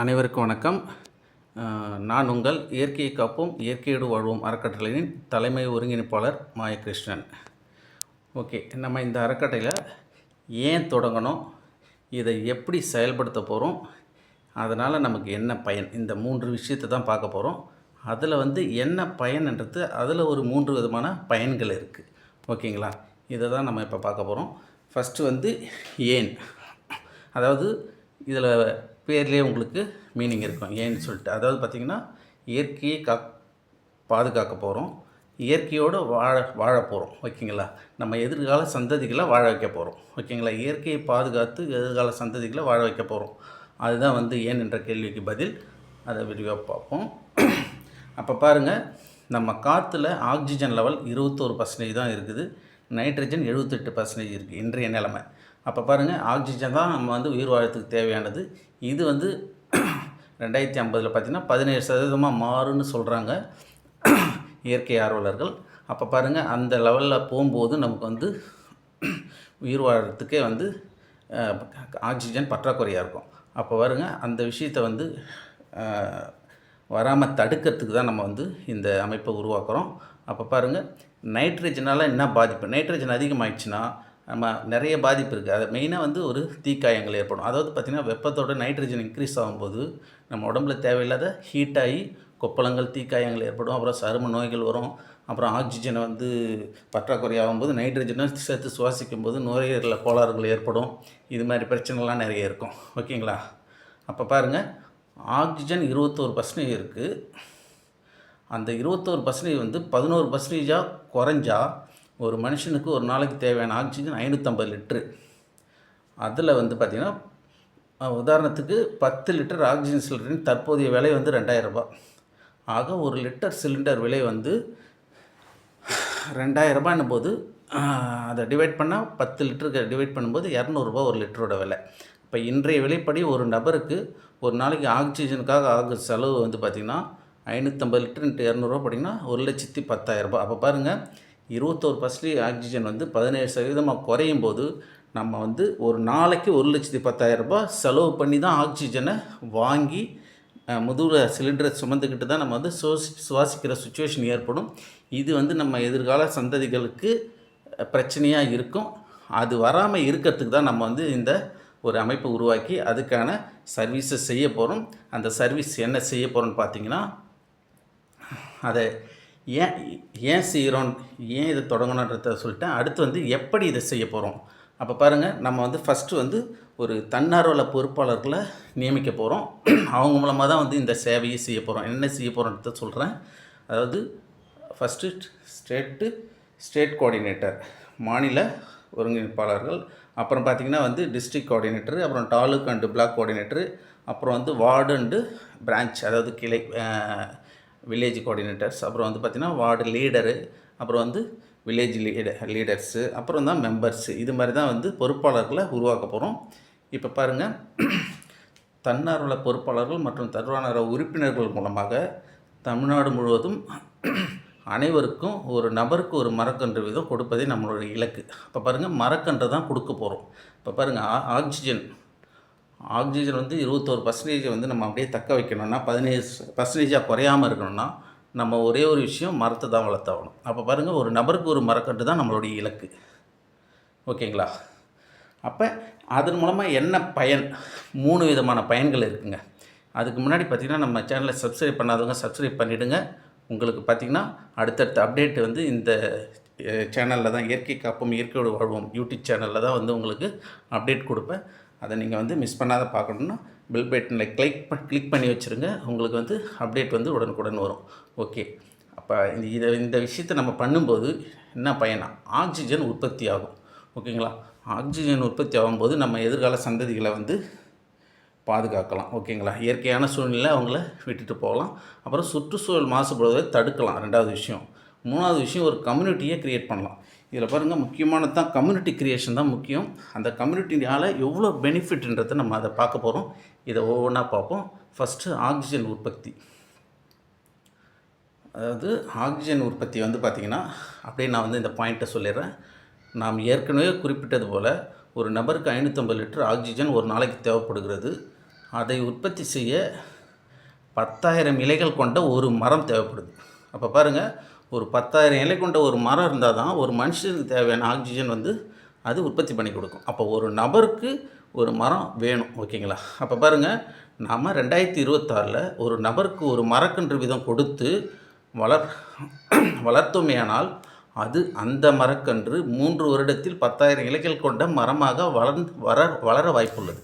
அனைவருக்கும் வணக்கம். நான் உங்கள் இயற்கையை காப்போம் இயற்கையோடு வாழ்வோம் அறக்கட்டளையின் தலைமை ஒருங்கிணைப்பாளர் மாயகிருஷ்ணன். ஓகே நம்ம இந்த அறக்கட்டளையில் ஏன் தொடங்கணும் இதை எப்படி செயல்படுத்த போகிறோம் அதனால் நமக்கு என்ன பயன் இந்த மூன்று விஷயத்தை தான் பார்க்க போகிறோம் அதில் வந்து என்ன பயன்ன்றது அதில் ஒரு மூன்று விதமான பயன்கள் இருக்குது ஓகேங்களா? இதை தான் நம்ம இப்போ பார்க்க போகிறோம் ஃபஸ்ட்டு வந்து ஏன் அதாவது இதில் பேர்லேயே உங்களுக்கு மீனிங் இருக்கும். ஏன்னு சொல்லிட்டு. அதாவது பார்த்திங்கன்னா இயற்கையை கா பாதுகாக்க போகிறோம் இயற்கையோடு வாழ வாழ போகிறோம் ஓகேங்களா? நம்ம எதிர்கால சந்ததிகளை வாழ வைக்க போகிறோம் ஓகேங்களா? இயற்கையை பாதுகாத்து எதிர்கால சந்ததிகளை வாழ வைக்க போகிறோம் அதுதான் வந்து ஏன் என்ற கேள்விக்கு பதில். அதை விரிவாக பார்ப்போம். அப்போ பாருங்கள் நம்ம காற்றுல ஆக்சிஜன் லெவல் இருபத்தோரு பர்சன்டேஜ் தான் இருக்குது. நைட்ரஜன் எழுபத்தெட்டு பர்சன்டேஜ் இருக்குது இன்றைய நிலமை. அப்போ பாருங்கள் ஆக்சிஜன் தான் நம்ம வந்து உயிர் வாழறதுக்கு தேவையானது. இது வந்து ரெண்டாயிரத்தி ஐம்பதில் பார்த்திங்கன்னா பதினேழு சதவீதமாக மாறுன்னு சொல்கிறாங்க இயற்கை ஆர்வலர்கள். அப்போ பாருங்கள் அந்த லெவலில் போகும்போது நமக்கு வந்து உயிர் வாழறதுக்கே வந்து ஆக்சிஜன் பற்றாக்குறையாக இருக்கும். அப்போ பாருங்க அந்த விஷயத்தை வந்து வராமல் தடுக்கிறதுக்கு தான் நம்ம வந்து இந்த அமைப்பை உருவாக்குறோம். அப்போ பாருங்கள் நைட்ரஜனால் என்ன பாதிப்பு? நைட்ரஜன் அதிகமாகிடுச்சுன்னா நம்ம நிறைய பாதிப்பு இருக்குது அது மெயினாக வந்து ஒரு தீக்காயங்கள் ஏற்படும். அதாவது பார்த்திங்கன்னா வெப்பத்தோட நைட்ரஜன் இன்க்ரீஸ் ஆகும்போது நம்ம உடம்புல தேவையில்லாத ஹீட்டாகி கொப்பளங்கள் தீக்காயங்கள் ஏற்படும். அப்புறம் சரும நோய்கள் வரும். அப்புறம் ஆக்சிஜனை வந்து பற்றாக்குறை ஆகும்போது நைட்ரஜனை சேர்த்து சுவாசிக்கும் போது நுரையீரலில் கோளாறுகள் ஏற்படும். இது மாதிரி பிரச்சனைலாம் நிறைய இருக்கும். ஓகேங்களா? அப்போ பாருங்கள் ஆக்சிஜன் இருபத்தோரு பர்சன்டேஜ் இருக்குது அந்த இருபத்தோரு பர்சன்டேஜ் வந்து பதினோரு பர்சன்டேஜாக குறைஞ்சா ஒரு மனுஷனுக்கு ஒரு நாளைக்கு தேவையான ஆக்சிஜன் ஐநூற்றம்பது லிட்ரு. அதில் வந்து பார்த்திங்கன்னா உதாரணத்துக்கு பத்து லிட்டர் ஆக்சிஜன் சிலிண்டரின் தற்போதைய விலை வந்து ரெண்டாயிரரூபா ஆக ஒரு லிட்டர் சிலிண்டர் விலை வந்து ரெண்டாயிரரூபான்னும் போது அதை டிவைட் பண்ணால் பத்து லிட்டருக்கு டிவைட் பண்ணும்போது இரநூறுபா ஒரு லிட்டரோட விலை. இப்போ இன்றைய விலைப்படி ஒரு நபருக்கு ஒரு நாளைக்கு ஆக்சிஜனுக்காக ஆகிற செலவு வந்து பார்த்திங்கன்னா ஐநூற்றம்பது லிட்டர் இரநூறுவா போட்டிங்கன்னா ஒரு லட்சத்தி பத்தாயிரரூபா அப்போ பாருங்கள் இருபத்தோரு பர்சன்டேஜ் ஆக்சிஜன் வந்து பதினேழு சதவீதமாக குறையும் போது நம்ம வந்து ஒரு நாளைக்கு ஒரு லட்சத்தி பத்தாயிரரூபா செலவு பண்ணி தான் ஆக்சிஜனை வாங்கி முதுகில் சிலிண்டரை சுமந்துக்கிட்டு தான் நம்ம வந்து சுவாசி சுவாசிக்கிற சுச்சுவேஷன் ஏற்படும். இது வந்து நம்ம எதிர்கால சந்ததிகளுக்கு பிரச்சனையாக இருக்கும். அது வராமல் இருக்கிறதுக்கு தான் நம்ம வந்து இந்த ஒரு அமைப்பை உருவாக்கி அதுக்கான சர்வீஸை செய்ய போகிறோம் அந்த சர்வீஸ் என்ன செய்ய போகிறோம்னு பார்த்தீங்கன்னா அதை ஏன் ஏன் செய்கிறோம்? ஏன் இதை தொடங்கணுன்றத சொல்லிட்டேன் அடுத்து வந்து எப்படி இதை செய்ய போகிறோம்? அப்போ பாருங்கள் நம்ம வந்து ஃபஸ்ட்டு வந்து ஒரு தன்னார்வல பொறுப்பாளர்களை நியமிக்க போகிறோம். அவங்க மூலமாக தான் வந்து இந்த சேவையை செய்ய போகிறோம். என்ன செய்ய போகிறோன்றத சொல்கிறேன். அதாவது ஃபஸ்ட்டு ஸ்டேட்டு ஸ்டேட் கோஆர்டினேட்டர் மாநில ஒருங்கிணைப்பாளர்கள். அப்புறம் பார்த்திங்கன்னா வந்து டிஸ்ட்ரிக்ட் கோஆர்டினேட்டர் அப்புறம் டாலுக் அண்டு பிளாக் கோஆர்டினேட்டர் அப்புறம் வந்து வார்டு அண்டு பிரான்ச் அதாவது கிளை வில்லேஜ் கோஆர்டினேட்டர்ஸ் அப்புறம் வந்து பார்த்திங்கன்னா வார்டு லீடரு அப்புறம் வந்து வில்லேஜ் லீடர் லீடர்ஸு அப்புறம் தான் மெம்பர்ஸு இது மாதிரி தான் வந்து பொறுப்பாளர்களை உருவாக்க போகிறோம் இப்போ பாருங்கள் தன்னார்வல பொறுப்பாளர்கள் மற்றும் தன்னார்வல உறுப்பினர்கள் மூலமாக தமிழ்நாடு முழுவதும் அனைவருக்கும் ஒரு நபருக்கு ஒரு மரக்கன்று வீதம் கொடுப்பதே நம்மளுடைய இலக்கு. இப்போ பாருங்கள் மரக்கன்று தான் கொடுக்க போகிறோம் இப்போ பாருங்கள் ஆ- ஆக்சிஜன். ஆக்சிஜன் வந்து இருபத்தோரு பர்சன்டேஜ் வந்து நம்ம அப்படியே தக்க வைக்கணும்னா பதினேழு பர்சன்டேஜாக குறையாமல் இருக்கணும்னா நம்ம ஒரே ஒரு விஷயம் மரத்தை தான் வளர்த்தாகணும். அப்போ பாருங்கள் ஒரு நபருக்கு ஒரு மரக்கன்று தான் நம்மளுடைய இலக்கு. ஓகேங்களா? அப்போ அதன் மூலமாக என்ன பயன்? மூணு விதமான பயன்கள் இருக்குங்க. அதுக்கு முன்னாடி பார்த்திங்கன்னா நம்ம சேனலை சப்ஸ்கிரைப் பண்ணாதவங்க சப்ஸ்கிரைப் பண்ணிவிடுங்க உங்களுக்கு பார்த்திங்கன்னா அடுத்தடுத்த அப்டேட் வந்து இந்த சேனலில் தான் இயற்கை காப்பும் இயற்கையோடு வாழ்வோம் யூடியூப் சேனலில் தான் வந்து உங்களுக்கு அப்டேட் கொடுப்பேன். அதை நீங்கள் வந்து மிஸ் பண்ணாத பார்க்கணுன்னா பில் பட்டனில் கிளிக் கிளிக் பண்ணி வச்சுருங்க. உங்களுக்கு வந்து அப்டேட் வந்து உடனுக்குடன் வரும். ஓகே அப்போ இந்த இதை இந்த விஷயத்தை நம்ம பண்ணும்போது என்ன பயனா? ஆக்சிஜன் உற்பத்தி ஆகும். ஓகேங்களா ஆக்சிஜன் உற்பத்தி ஆகும்போது நம்ம எதிர்கால சந்ததிகளை வந்து பாதுகாக்கலாம். ஓகேங்களா இயற்கையான சூழ்நிலை அவங்கள விட்டுட்டு போகலாம். அப்புறம் சுற்றுச்சூழல் மாசுபடுவதை தடுக்கலாம். ரெண்டாவது விஷயம். மூணாவது விஷயம் ஒரு கம்யூனிட்டியை க்ரியேட் பண்ணலாம். இதில் பாருங்கள் முக்கியமானது தான் கம்யூனிட்டி க்ரியேஷன் தான் முக்கியம். அந்த கம்யூனிட்டியால் எவ்வளோ பெனிஃபிட்ன்றதை நம்ம அதை பார்க்க போகிறோம் இதை ஒவ்வொன்றா பார்ப்போம். ஃபஸ்ட்டு ஆக்சிஜன் உற்பத்தி. அதாவது ஆக்சிஜன் உற்பத்தி வந்து பார்த்திங்கன்னா அப்படியே நான் வந்து இந்த பாயிண்ட்டை சொல்லிடுறேன். நாம் ஏற்கனவே குறிப்பிட்டது போல் ஒரு நபருக்கு ஐநூற்றம்பது லிட்டர் ஆக்சிஜன் ஒரு நாளைக்கு தேவைப்படுகிறது. அதை உற்பத்தி செய்ய பத்தாயிரம் இலைகள் கொண்ட ஒரு மரம் தேவைப்படுது. அப்போ பாருங்கள் ஒரு பத்தாயிரம் இலை கொண்ட ஒரு மரம் இருந்தால் தான் ஒரு மனுஷனுக்கு தேவையான ஆக்சிஜன் வந்து அது உற்பத்தி பண்ணி கொடுக்கும். அப்போ ஒரு நபருக்கு ஒரு மரம் வேணும் ஓகேங்களா? அப்போ பாருங்கள் நாம் ரெண்டாயிரத்தி இருபத்தாறில் ஒரு நபருக்கு ஒரு மரக்கன்று வீதம் கொடுத்து வளர் வளர்த்தோமேயானால் அது அந்த மரக்கன்று மூன்று வருடத்தில் பத்தாயிரம் இலைகள் கொண்ட மரமாக வளர்ந்து வர வளர வாய்ப்புள்ளது.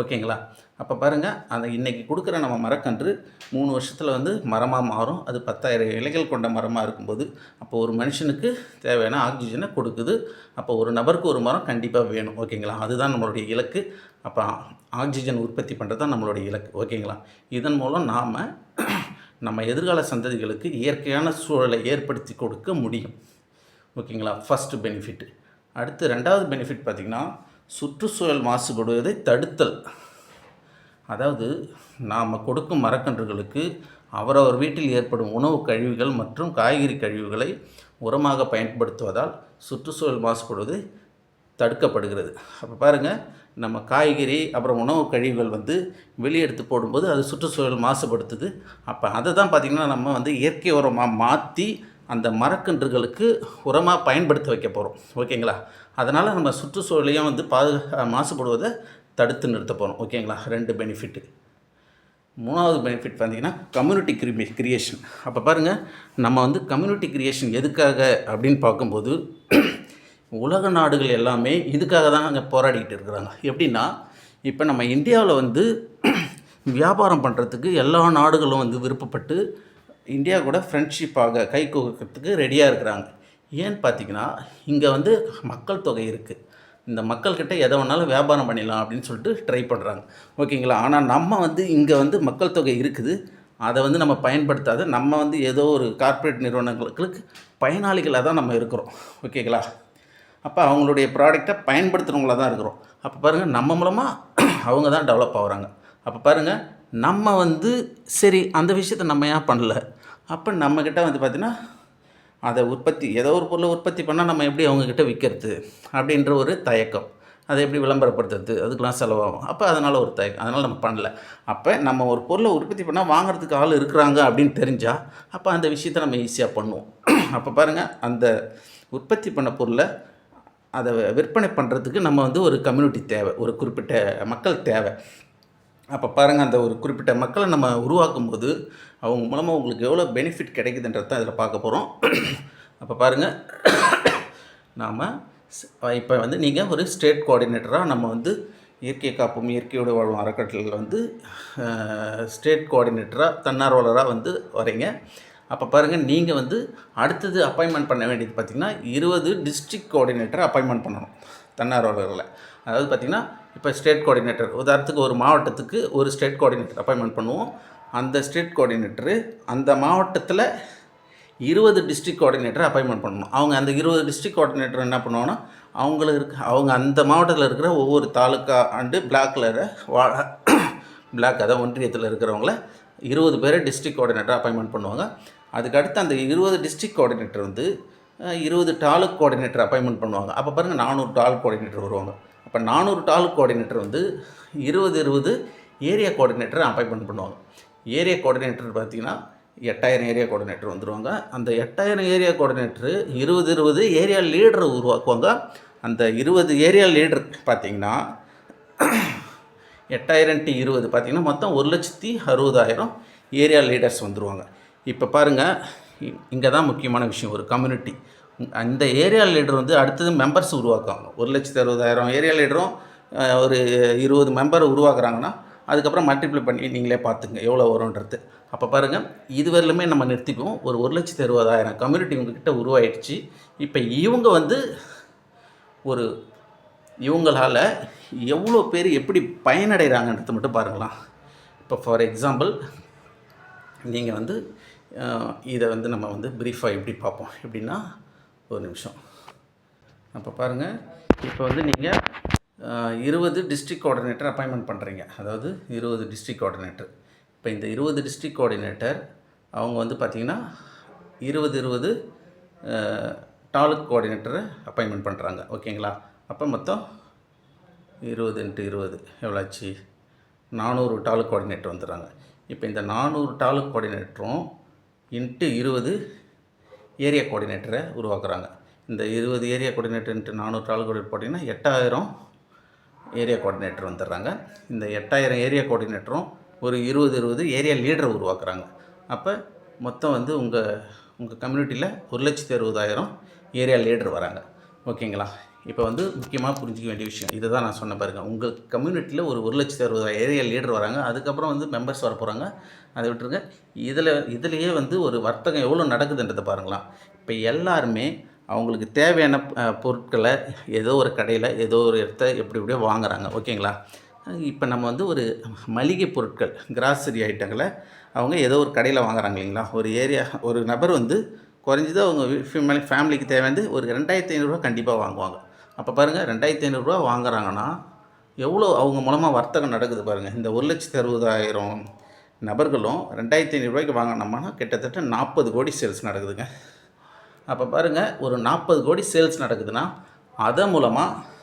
ஓகேங்களா? அப்போ பாருங்கள் அந்த இன்றைக்கி கொடுக்குற நம்ம மரக்கன்று மூணு வருஷத்தில் வந்து மரமாக மாறும். அது பத்தாயிரம் இலைகள் கொண்ட மரமாக இருக்கும்போது அப்போ ஒரு மனுஷனுக்கு தேவையான ஆக்சிஜனை கொடுக்குது. அப்போ ஒரு நபருக்கு ஒரு மரம் கண்டிப்பாக வேணும் ஓகேங்களா? அதுதான் நம்மளுடைய இலக்கு. அப்போ ஆக்சிஜன் உற்பத்தி பண்ணுறது தான் நம்மளுடைய இலக்கு ஓகேங்களா? இதன் மூலம் நாம் நம்ம எதிர்கால சந்ததிகளுக்கு இயற்கையான சூழலை ஏற்படுத்தி கொடுக்க முடியும் ஓகேங்களா? ஃபஸ்ட்டு பெனிஃபிட் அடுத்து ரெண்டாவது பெனிஃபிட் பார்த்திங்கன்னா சுற்றுச்சூழல் மாசுபடுவதை தடுத்தல். அதாவது நாம் கொடுக்கும் மரக்கன்றுகளுக்கு அவரவர் வீட்டில் ஏற்படும் உணவு கழிவுகள் மற்றும் காய்கறி கழிவுகளை உரமாக பயன்படுத்துவதால் சுற்றுச்சூழல் மாசுபடுவது தடுக்கப்படுகிறது. அப்போ பாருங்கள் நம்ம காய்கறி அப்புறம் உணவு கழிவுகள் வந்து வெளியெடுத்து போடும்போது அது சுற்றுச்சூழல் மாசுபடுத்துது. அப்போ அதை தான் பார்த்திங்கன்னா நம்ம வந்து இயற்கை உரமாக மாற்றி அந்த மரக்கன்றுகளுக்கு உரமாக பயன்படுத்த வைக்க போகிறோம் ஓகேங்களா? அதனால் நம்ம சுற்றுச்சூழலையும் வந்து பாதுகா மாசுபடுவதை தடுத்து நிறுத்த போகிறோம் ஓகேங்களா ரெண்டு பெனிஃபிட்டு மூணாவது பெனிஃபிட் பார்த்தீங்கன்னா கம்யூனிட்டி கிரி கிரியேஷன் அப்போ பாருங்கள் நம்ம வந்து கம்யூனிட்டி கிரியேஷன் எதுக்காக அப்படின்னு பார்க்கும்போது உலக நாடுகள் எல்லாமே இதுக்காக தான் அங்கே போராடிக்கிட்டு இருக்கிறாங்க. எப்படின்னா இப்போ நம்ம இந்தியாவில் வந்து வியாபாரம் பண்ணுறதுக்கு எல்லா நாடுகளும் வந்து விருப்பப்பட்டு இந்தியா கூட ஃப்ரெண்ட்ஷிப்பாக கை கோக்கிறதுக்கு ரெடியாக இருக்கிறாங்க. ஏன்னு பார்த்தீங்கன்னா இங்கே வந்து மக்கள் தொகை இருக்குது இந்த மக்கள்கிட்ட எதை வேணாலும் வியாபாரம் பண்ணிடலாம் அப்படின்னு சொல்லிட்டு ட்ரை பண்ணுறாங்க ஓகேங்களா ஆனால் நம்ம வந்து இங்கே வந்து மக்கள் தொகை இருக்குது. அதை வந்து நம்ம பயன்படுத்தாத நம்ம வந்து ஏதோ ஒரு கார்ப்பரேட் நிறுவனங்களுக்கு பயனாளிகளாக தான் நம்ம இருக்கிறோம். ஓகேங்களா அப்போ அவங்களுடைய ப்ராடக்டை பயன்படுத்துகிறவங்களாக தான் இருக்கிறோம். அப்போ பாருங்கள் நம்ம மூலமாக அவங்க தான் டெவலப் ஆகுறாங்க. அப்போ பாருங்கள் நம்ம வந்து சரி அந்த விஷயத்த நம்ம ஏன் பண்ணல? அப்போ நம்மக்கிட்ட வந்து பார்த்திங்கன்னா அதை உற்பத்தி ஏதோ ஒரு பொருளை உற்பத்தி பண்ணால் நம்ம எப்படி அவங்கக்கிட்ட விற்கிறது அப்படின்ற ஒரு தயக்கம். அதை எப்படி விளம்பரப்படுத்துறது? அதுக்கெலாம் செலவாகும். அப்போ அதனால் ஒரு தயக்கம். அதனால் நம்ம பண்ணல. அப்போ நம்ம ஒரு பொருளை உற்பத்தி பண்ணால் வாங்குறதுக்கு ஆள் இருக்கிறாங்க அப்படின்னு தெரிஞ்சால் அப்போ அந்த விஷயத்தை நம்ம ஈஸியாக பண்ணுவோம். அப்போ பாருங்கள் அந்த உற்பத்தி பண்ண பொருளை அதை விற்பனை பண்ணுறதுக்கு நம்ம வந்து ஒரு கம்யூனிட்டி தேவை. ஒரு குறிப்பிட்ட மக்கள் தேவை. அப்போ பாருங்கள் அந்த ஒரு குறிப்பிட்ட மக்களை நம்ம உருவாக்கும் போது அவங்க மூலமாக உங்களுக்கு எவ்வளோ பெனிஃபிட் கிடைக்குதுன்றது தான் இதில் பார்க்க போகிறோம் அப்போ பாருங்கள் நாம் இப்போ வந்து நீங்கள் ஒரு ஸ்டேட் கோஆர்டினேட்டராக நம்ம வந்து இயற்கை காப்பும் இயற்கையோடு வாழும் அறக்கட்டளையில் வந்து ஸ்டேட் கோஆர்டினேட்டராக தன்னார்வலராக வந்து வரீங்க அப்போ பாருங்கள் நீங்கள் வந்து அடுத்தது அப்பாயின்மெண்ட் பண்ண வேண்டியது பார்த்திங்கன்னா இருபது டிஸ்ட்ரிக்ட் கோஆர்டினேட்டரை அப்பாயின்மெண்ட் பண்ணணும் தன்னார்வலர்களை. அதாவது பார்த்திங்கன்னா இப்போ ஸ்டேட் கோஆர்டினேட்டர். உதாரணத்துக்கு ஒரு மாவட்டத்துக்கு ஒரு ஸ்டேட் கோஆர்டினேட்டர் அப்பாயின்மெண்ட் பண்ணுவோம். அந்த ஸ்டேட் கோஆர்டினேட்டரு அந்த மாவட்டத்தில் இருபது டிஸ்ட்ரிக்ட் கோஆர்டினேட்டர் அப்பாயின்மெண்ட் பண்ணணும். அவங்க அந்த இருபது டிஸ்ட்ரிக்ட் கோஆர்டினேட்டர் என்ன பண்ணுவாங்கன்னா அவங்களுக்கு இருக்க அவங்க அந்த மாவட்டத்தில் இருக்கிற ஒவ்வொரு தாலுக்கா அண்டு பிளாக்கில் வா பிளாக் அதாவது ஒன்றியத்தில் இருக்கிறவங்கள இருபது பேரை டிஸ்ட்ரிக்ட் கோஆர்டினேட்டர் அப்பாயின்மெண்ட் பண்ணுவாங்க. அதுக்கு அடுத்து அந்த இருபது டிஸ்ட்ரிக்ட் கோஆர்டினேட்டர் வந்து இருபது டாலுக் கோஆர்டினேட்டர் அப்பாயின்மெண்ட் பண்ணுவாங்க. அப்போ பாருங்கள் நானூறு டாலுக் கோஆர்டினேட்டர் வருவாங்க. அப்போ நானூறு டாலுக் கோஆர்டினேட்டர் வந்து இருபது இருபது ஏரியா கோஆர்டினேட்டர் அப்பாயின்மெண்ட் பண்ணுவாங்க. ஏரியா கோஆர்டினேட்டர் பார்த்திங்கன்னா எட்டாயிரம் ஏரியா கோஆர்டினேட்டர் வந்துடுவாங்க அந்த எட்டாயிரம் ஏரியா கோஆர்டினேட்டரு இருபது இருபது ஏரியா லீடரை உருவாக்குவாங்க. அந்த இருபது ஏரியா லீடர் பார்த்திங்கன்னா எட்டாயிரம் டி இருபது பார்த்திங்கன்னா மொத்தம் ஒரு லட்சத்தி அறுபதாயிரம் ஏரியா லீடர்ஸ் வந்துடுவாங்க இப்போ பாருங்கள் இங்கே தான் முக்கியமான விஷயம் ஒரு கம்யூனிட்டி அந்த ஏரியா லீடர் வந்து அடுத்தது மெம்பர்ஸ் உருவாக்குவாங்க. ஒரு லட்சத்தி அறுபதாயிரம் ஏரியா லீடரும் ஒரு இருபது மெம்பர் உருவாக்குறாங்கன்னா அதுக்கப்புறம் மல்டிப்ளை பண்ணி நீங்களே பார்த்துங்க எவ்வளோ வரும்ன்றது. அப்போ பாருங்கள் இதுவரையிலுமே நம்ம நிறுத்திக்குவோம். ஒரு ஒரு லட்சத்தி அறுபதாயிரம் கம்யூனிட்டி உங்ககிட்ட உருவாயிடுச்சு. இப்போ இவங்க வந்து ஒரு இவங்களால் எவ்வளோ பேர் எப்படி பயனடைகிறாங்கன்றது மட்டும் பாருங்களா இப்போ ஃபார் எக்ஸாம்பிள் நீங்கள் வந்து இதை வந்து நம்ம வந்து ப்ரீஃபாக எப்படி பார்ப்போம்? எப்படின்னா ஒரு நிமிஷம். அப்போ பாருங்கள் இப்போ வந்து நீங்கள் இருபது டிஸ்ட்ரிக்ட் கோஆர்டினேட்டர் அப்பாயின்மெண்ட் பண்ணுறீங்க அதாவது இருபது டிஸ்ட்ரிக்ட் கோஆர்டினேட்டர் இப்போ இந்த இருபது டிஸ்ட்ரிக்ட் கோஆர்டினேட்டர் அவங்க வந்து பார்த்திங்கன்னா இருபது இருபது டாலுக் கோஆர்டினேட்டரை அப்பாயின்மெண்ட் பண்ணுறாங்க ஓகேங்களா? அப்போ மொத்தம் இருபது இன்ட்டு இருபது எவ்வளோ ஆச்சு நானூறு டாலுக் கோஆர்டினேட்டர் வந்துடுறாங்க. இப்போ இந்த நானூறு டாலுக் கோஆர்டினேட்டரும் இன்ட்டு இருபது ஏரியா கோஆர்டினேட்டரை உருவாக்குறாங்க. இந்த இருபது ஏரியா கோஆர்டினேட்டர் நானூறு டாலு போட்டிங்கன்னா எட்டாயிரம் ஏரியா கோஆர்டினேட்டர் வந்துடுறாங்க. இந்த எட்டாயிரம் ஏரியா கோஆர்டினேட்டரும் ஒரு இருபது இருபது ஏரியா லீடரை உருவாக்குறாங்க. அப்போ மொத்தம் வந்து உங்கள் உங்கள் கம்யூனிட்டியில் ஒரு லட்சத்தி அறுபதாயிரம் ஏரியா லீடர் வராங்க. ஓகேங்களா? இப்போ வந்து முக்கியமாக புரிஞ்சிக்க வேண்டிய விஷயம். இதை தான் நான் சொன்ன பாருங்க. உங்கள் கம்யூனிட்டியில் ஒரு ஒரு லட்சத்தி அறுபதாயிரம் ஏரியா லீடர் வராங்க. அதுக்கப்புறம் வந்து மெம்பர்ஸ் வர போகிறாங்க அதை விட்டுருங்க. இதில் இதுலேயே வந்து ஒரு வர்த்தகம் எவ்வளோ நடக்குதுன்றதை பாருங்களா இப்போ எல்லாருமே அவங்களுக்கு தேவையான பொருட்களை ஏதோ ஒரு கடையில் ஏதோ ஒரு இடத்த எப்படி எப்படியோ வாங்குறாங்க. ஓகேங்களா? இப்போ நம்ம வந்து ஒரு மளிகை பொருட்கள் கிராசரி ஐட்டங்களை அவங்க ஏதோ ஒரு கடையில் வாங்குறாங்க இல்லைங்களா? ஒரு ஏரியா ஒரு நபர் வந்து குறைஞ்சது அவங்க ஃபேமிலி ஃபேமிலிக்கு தேவையானது ஒரு ரெண்டாயிரத்தி ஐநூறுரூவா கண்டிப்பாக வாங்குவாங்க. அப்போ பாருங்கள் ரெண்டாயிரத்தி ஐநூறுரூவா வாங்குறாங்கன்னா எவ்வளோ அவங்க மூலமாக வர்த்தகம் நடக்குது பாருங்கள் இந்த ஒரு லட்சத்தி அறுபதாயிரம் நபர்களும் ரெண்டாயிரத்தி ஐநூறுரூவாய்க்கு வாங்கினோம்னா கிட்டத்தட்ட நாற்பது கோடி சேல்ஸ் நடக்குதுங்க. அப்போ பாருங்கள் ஒரு நாற்பது கோடி சேல்ஸ் நடக்குதுன்னா அதன் மூலமாக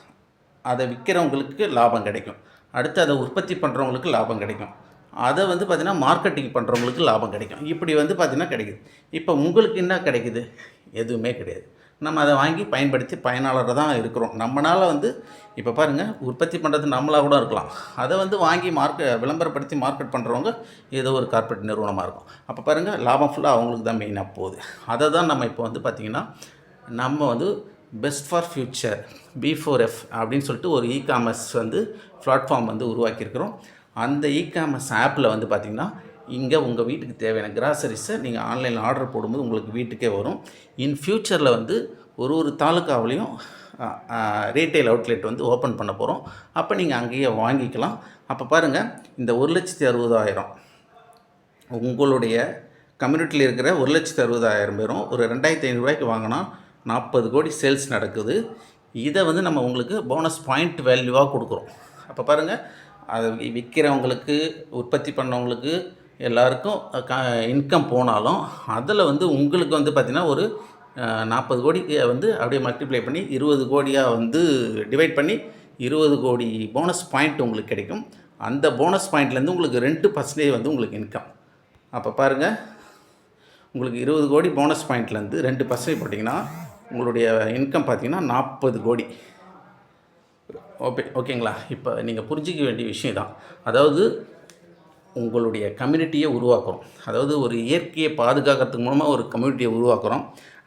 அதை விற்கிறவங்களுக்கு லாபம் கிடைக்கும். அடுத்து அதை உற்பத்தி பண்ணுறவங்களுக்கு லாபம் கிடைக்கும். அதை வந்து பார்த்திங்கன்னா மார்க்கெட்டிங் பண்ணுறவங்களுக்கு லாபம் கிடைக்கும். இப்படி வந்து பார்த்திங்கன்னா கிடைக்குது. இப்போ உங்களுக்கு என்ன கிடைக்குது? எதுவுமே கிடையாது. நம்ம அதை வாங்கி பயன்படுத்தி பயனாளராக தான் இருக்கிறோம். நம்மளால் வந்து இப்போ பாருங்கள் உற்பத்தி பண்ணுறது நம்மளாக கூட இருக்கலாம். அதை வந்து வாங்கி மார்க்க விளம்பரப்படுத்தி மார்க்கெட் பண்ணுறவங்க ஏதோ ஒரு கார்ப்பரேட் நிறுவனமாக இருக்கும். அப்போ பாருங்கள் லாபம் ஃபுல்லாக அவங்களுக்கு தான் மெயினாக போகுது. அதை தான் நம்ம இப்போ வந்து பார்த்திங்கன்னா நம்ம வந்து best for future B four F அப்படின்னு சொல்லிட்டு ஒரு இ காமர்ஸ் வந்து பிளாட்ஃபார்ம் வந்து உருவாக்கியிருக்கிறோம். அந்த இ காமர்ஸ் ஆப்பில் வந்து பார்த்திங்கன்னா இங்கே உங்கள் வீட்டுக்கு தேவையான கிராசரிஸை நீங்கள் ஆன்லைனில் ஆர்டர் போடும்போது உங்களுக்கு வீட்டுக்கே வரும். இன் ஃப்யூச்சரில் வந்து ஒரு ஒரு தாலுக்காவிலையும் ரீட்டைல் அவுட்லெட் வந்து ஓப்பன் பண்ண போகிறோம் அப்போ நீங்கள் அங்கேயே வாங்கிக்கலாம். அப்போ பாருங்கள் இந்த ஒரு லட்சத்தி அறுபதாயிரம் உங்களுடைய கம்யூனிட்டியில் இருக்கிற ஒரு லட்சத்தி அறுபதாயிரம் பேரும் ஒரு ரெண்டாயிரத்தி ஐநூறுரூவாய்க்கு வாங்கினா நாற்பது கோடி சேல்ஸ் நடக்குது. இதை வந்து நம்ம உங்களுக்கு போனஸ் பாயிண்ட் வேல்யூவாக கொடுக்குறோம். அப்போ பாருங்கள் அதை விற்கிறவங்களுக்கு உற்பத்தி பண்ணவங்களுக்கு எல்லாருக்கும் க இன்கம் போனாலும் அதில் வந்து உங்களுக்கு வந்து பார்த்திங்கன்னா ஒரு நாற்பது கோடிக்கு வந்து அப்படியே மல்டிப்ளை பண்ணி இருபது கோடியாக வந்து டிவைட் பண்ணி இருபது கோடி போனஸ் பாயிண்ட் உங்களுக்கு கிடைக்கும். அந்த போனஸ் பாயிண்ட்லேருந்து உங்களுக்கு ரெண்டு பர்சன்டேஜ் வந்து உங்களுக்கு இன்கம் அப்போ பாருங்கள் உங்களுக்கு இருபது கோடி போனஸ் பாயிண்ட்லேருந்து ரெண்டு பர்சன்டேஜ் போட்டிங்கன்னா உங்களுடைய இன்கம் பார்த்தீங்கன்னா நாற்பது கோடி. ஓகே ஓகேங்களா? இப்போ நீங்கள் புரிஞ்சிக்க வேண்டிய விஷயம் தான் அதாவது உங்களுடைய கம்யூனிட்டியை உருவாக்குறோம். அதாவது ஒரு இயற்கையை பாதுகாக்கிறதுக்கு மூலமாக ஒரு கம்யூனிட்டியை உருவாக்குறோம்.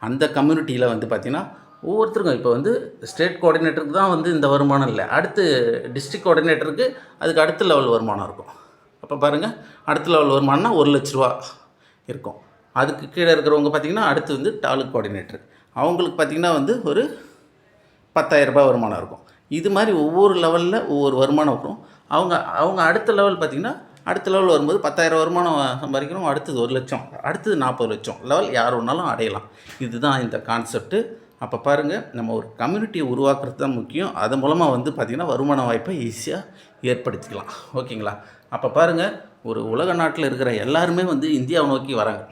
அந்த கம்யூனிட்டியில் வந்து பார்த்திங்கன்னா ஒவ்வொருத்தருக்கும் இப்போ வந்து ஸ்டேட் கோஆர்டினேட்டருக்கு தான் வந்து இந்த வருமானம் இல்லை. அடுத்து டிஸ்ட்ரிக்ட் கோஆர்டினேட்டருக்கு அதுக்கு அடுத்த லெவல் வருமானம் இருக்கும். அப்போ பாருங்கள் அடுத்த லெவல் வருமானம்னா ஒரு லட்ச ரூபா இருக்கும். அதுக்கு கீழே இருக்கிறவங்க பார்த்திங்கன்னா அடுத்து வந்து டாலுக் கோஆர்டினேட்டர் அவங்களுக்கு பார்த்திங்கன்னா வந்து ஒரு பத்தாயிரரூபா ரூபாய் வருமானம் இருக்கும். இது மாதிரி ஒவ்வொரு லெவலில் ஒவ்வொரு வருமானம் வரும். அவங்க அவங்க அடுத்த லெவல் பார்த்திங்கன்னா அடுத்த லெவல் வரும்போது பத்தாயிரம் வருமானம் சம்பாதிக்கிறோம் அடுத்தது ஒரு லட்சம் அடுத்தது நாற்பது லட்சம் லெவல் யார் வேணாலும் அடையலாம். இதுதான் இந்த கான்செப்ட்டு அப்போ பாருங்கள் நம்ம ஒரு கம்யூனிட்டியை உருவாக்குறது தான் முக்கியம். அதன் மூலமாக வந்து பார்த்திங்கன்னா வருமான வாய்ப்பை ஈஸியாக ஏற்படுத்திக்கலாம். ஓகேங்களா? அப்போ பாருங்கள் ஒரு உலக நாட்டில் இருக்கிற எல்லாருமே வந்து இந்தியாவை நோக்கி வராங்க.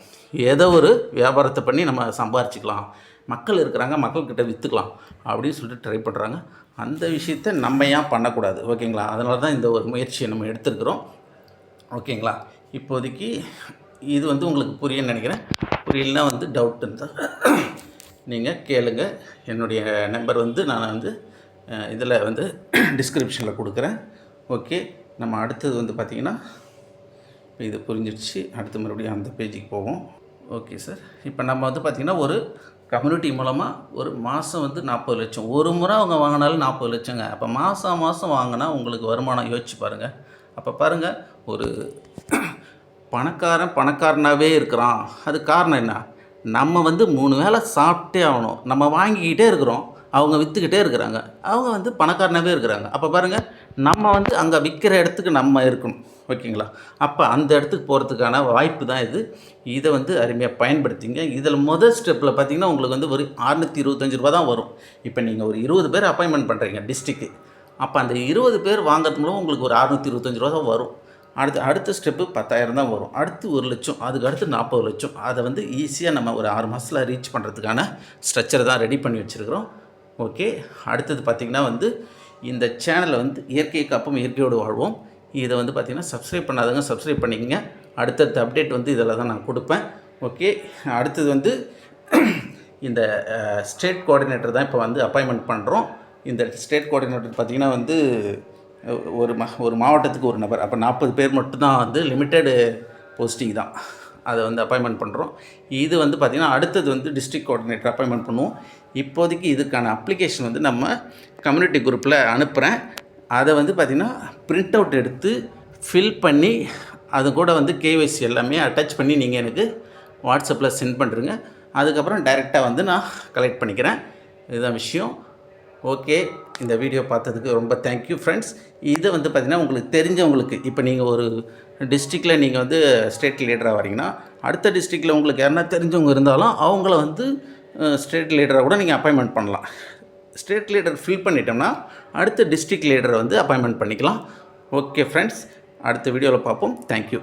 ஏதோ ஒரு வியாபாரத்தை பண்ணி நம்ம சம்பாரிச்சிக்கலாம். மக்கள் இருக்கிறாங்க மக்கள்கிட்ட விற்றுக்கலாம் அப்படின்னு சொல்லிட்டு ட்ரை பண்ணுறாங்க அந்த விஷயத்தை நம்ம ஏன் பண்ணக்கூடாது? ஓகேங்களா? அதனால தான் இந்த ஒரு முயற்சியை நம்ம எடுத்துருக்குறோம். ஓகேங்களா? இப்போதைக்கு இது வந்து உங்களுக்கு புரியும்னு நினைக்கிறேன். புரியலனா வந்து டவுட் இருந்தால் நீங்கள் கேளுங்க. என்னுடைய நம்பர் வந்து நான் வந்து இதில் வந்து டிஸ்கிரிப்ஷனில் கொடுக்குறேன். ஓகே. நம்ம அடுத்தது வந்து பார்த்திங்கன்னா இது புரிஞ்சிடுச்சு. அடுத்து மறுபடியும் அந்த பேஜுக்கு போவோம். Okay sir. இப்போ நம்ம வந்து பார்த்திங்கன்னா ஒரு கம்யூனிட்டி மூலமாக ஒரு மாதம் வந்து நாற்பது லட்சம். ஒரு முறை அவங்க வாங்கினாலும் நாற்பது லட்சங்க. அப்போ மாதம் மாதம் வாங்கினா உங்களுக்கு வருமானம் யோசிச்சு பாருங்கள் அப்போ பாருங்கள் ஒரு பணக்காரன் பணக்காரனாகவே இருக்கிறான். அது காரணம் என்ன? நம்ம வந்து மூணு வேளை சாப்பிட்டே ஆகணும். நம்ம வாங்கிக்கிட்டே இருக்கிறோம். அவங்க விற்றுக்கிட்டே இருக்கிறாங்க. அவங்க வந்து பணக்காரனாகவே இருக்கிறாங்க. அப்போ பாருங்கள் நம்ம வந்து அங்கே விற்கிற இடத்துக்கு நம்ம இருக்கணும். ஓகேங்களா? அப்போ அந்த இடத்துக்கு போகிறதுக்கான வாய்ப்பு தான் இது. இதை வந்து அருமையாக பயன்படுத்திங்க. இதில் முதல் ஸ்டெப்பில் பார்த்திங்கன்னா உங்களுக்கு வந்து ஒரு அறுநூற்றி இருபத்தஞ்சி ரூபா தான் வரும். இப்போ நீங்கள் ஒரு இருபது பேர் அப்பாயின்மெண்ட் பண்ணுறீங்க டிஸ்ட்ரிக்கு அப்போ அந்த இருபது பேர் வாங்குறது மூலம் உங்களுக்கு ஒரு அறுநூற்றி இருபத்தஞ்சி ரூபா தான் வரும். அடுத்து அடுத்த ஸ்டெப்பு பத்தாயிரம் தான் வரும். அடுத்து ஒரு லட்சம் அதுக்கு அடுத்து நாற்பது லட்சம். அதை வந்து ஈஸியாக நம்ம ஒரு ஆறு மாதத்தில் ரீச் பண்ணுறதுக்கான ஸ்ட்ரக்சரை தான் ரெடி பண்ணி வச்சுருக்கிறோம். ஓகே அடுத்தது பார்த்திங்கன்னா வந்து இந்த சேனலை வந்து இயற்கை காப்போம் இயற்கையோடு வாழ்வோம். இதை வந்து பார்த்திங்கன்னா சப்ஸ்கிரைப் பண்ணாதவங்க சப்ஸ்கிரைப் பண்ணிக்கங்க. அடுத்தடுத்த அப்டேட் வந்து இதில் தான் நான் கொடுப்பேன். ஓகே அடுத்தது வந்து இந்த ஸ்டேட் கோஆர்டினேட்டர் தான் இப்போ வந்து அப்பாயின்மெண்ட் பண்ணுறோம் இந்த ஸ்டேட் கோஆர்டினேட்டர் பார்த்திங்கன்னா வந்து ஒரு மா ஒரு மாவட்டத்துக்கு ஒரு நபர். அப்போ நாற்பது பேர் மட்டும்தான் வந்து லிமிட்டெடு போஸ்டிங் தான். அதை வந்து அப்பாயின்மெண்ட் பண்ணுறோம் இது வந்து பார்த்திங்கன்னா அடுத்தது வந்து டிஸ்ட்ரிக்ட் கோஆர்டினேட்டர் அப்பாயின்மெண்ட் பண்ணுவோம். இப்போதைக்கு இதுக்கான அப்ளிகேஷன் வந்து நம்ம கம்யூனிட்டி குரூப்பில் அனுப்புகிறேன் அதை வந்து பார்த்திங்கன்னா பிரிண்ட் அவுட் எடுத்து ஃபில் பண்ணி அது கூட வந்து கேஒய்சி எல்லாமே அட்டாச் பண்ணி நீங்கள் எனக்கு வாட்ஸ்அப்பில் சென்ட் பண்ணுறங்க அதுக்கப்புறம் டைரெக்டாக வந்து நான் கலெக்ட் பண்ணிக்கிறேன். இதுதான் விஷயம். ஓகே இந்த வீடியோ பார்த்ததுக்கு ரொம்ப தேங்க்யூ ஃப்ரெண்ட்ஸ் இது வந்து பார்த்திங்கன்னா உங்களுக்கு தெரிஞ்சவங்களுக்கு இப்போ நீங்கள் ஒரு டிஸ்ட்ரிக்டில் நீங்கள் வந்து ஸ்டேட் லீடராக வரீங்கன்னா அடுத்த டிஸ்ட்ரிக்டில் உங்களுக்கு யாருன்னா தெரிஞ்சவங்க இருந்தாலும் அவங்கள வந்து ஸ்டேட் லீடராக கூட நீங்கள் அப்பாயின்மெண்ட் பண்ணலாம். ஸ்டேட் லீடர் ஃபில் பண்ணிட்டோம்னா அடுத்த டிஸ்ட்ரிக்ட் லீடரை வந்து அப்பாயின்மெண்ட் பண்ணிக்கலாம். ஓகே ஃப்ரெண்ட்ஸ் அடுத்த வீடியோவில் பார்ப்போம். தேங்க்யூ